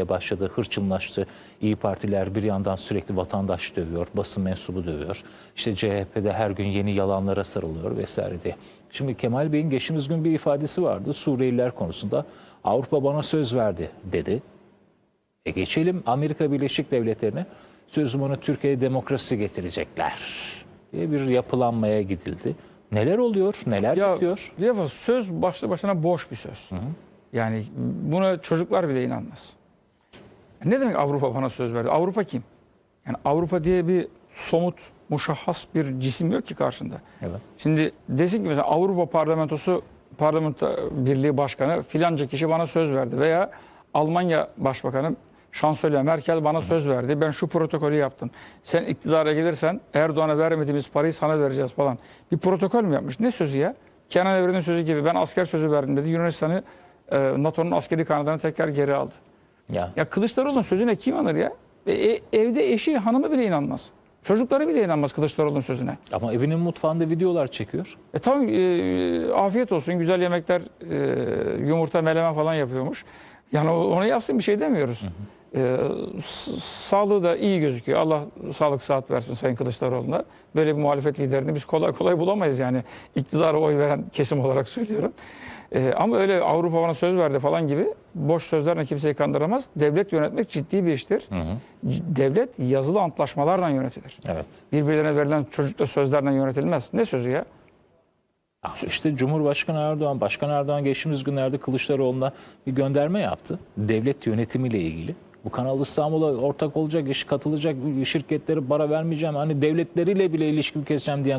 olmaya başladı, hırçınlaştı. İyi Partiler bir yandan sürekli vatandaş dövüyor, basın mensubu dövüyor. İşte CHP'de her gün yeni yalanlara sarılıyor vesaire diye. Şimdi Kemal Bey'in geçtiğimiz gün bir ifadesi vardı Suriyeliler konusunda. Avrupa bana söz verdi dedi. E geçelim Amerika Birleşik Devletleri'ne. Sözüm onu Türkiye'ye demokrasi getirecekler diye bir yapılanmaya gidildi. Neler oluyor, neler Ya bitiyor? bir defa söz başlı başına boş bir söz. Yani buna çocuklar bile inanmaz. Ne demek Avrupa bana söz verdi? Avrupa kim? Yani Avrupa diye bir somut, muşahhas bir cisim yok ki karşında. Evet. Şimdi desin ki mesela Avrupa Parlamentosu Parlamento Birliği Başkanı filanca kişi bana söz verdi veya Almanya Başbakanı Şansölye Merkel bana söz verdi. Ben şu protokolü yaptım. Sen iktidara gelirsen Erdoğan'a vermediğimiz parayı sana vereceğiz falan. Bir protokol mü yapmış? Ne sözü ya? Kenan Evren'in sözü gibi ben asker sözü verdim dedi. Yunanistan'ı e, NATO'nun askeri kanadına tekrar geri aldı. Ya Ya Kılıçdaroğlu'nun sözüne kim alır ya? E, e, evde eşi hanımı bile inanmaz. Çocukları bile inanmaz Kılıçdaroğlu'nun sözüne. ama evinin mutfağında videolar çekiyor. E tamam e, afiyet olsun güzel yemekler e, yumurta melemen falan yapıyormuş. Yani onu yapsın bir şey demiyoruz. E, sağlığı da iyi gözüküyor. Allah sağlık saat versin Sayın Kılıçdaroğlu'na. Böyle bir muhalefet liderini biz kolay kolay bulamayız yani. İktidara oy veren kesim olarak söylüyorum. E, ama öyle Avrupa bana söz verdi falan gibi boş sözlerle kimseyi kandıramaz. Devlet yönetmek ciddi bir iştir. C- Devlet yazılı antlaşmalarla yönetilir. Evet. Birbirlerine verilen çocukça sözlerle yönetilmez. Ne sözü ya? Ah, İşte Cumhurbaşkanı Erdoğan, Başkan Erdoğan geçtiğimiz günlerde Kılıçdaroğlu'na bir gönderme yaptı. Devlet yönetimiyle ilgili. Bu Kanal İstanbul'a ortak olacak, iş katılacak şirketleri para vermeyeceğim. Hani devletleriyle bile ilişki keseceğim diyen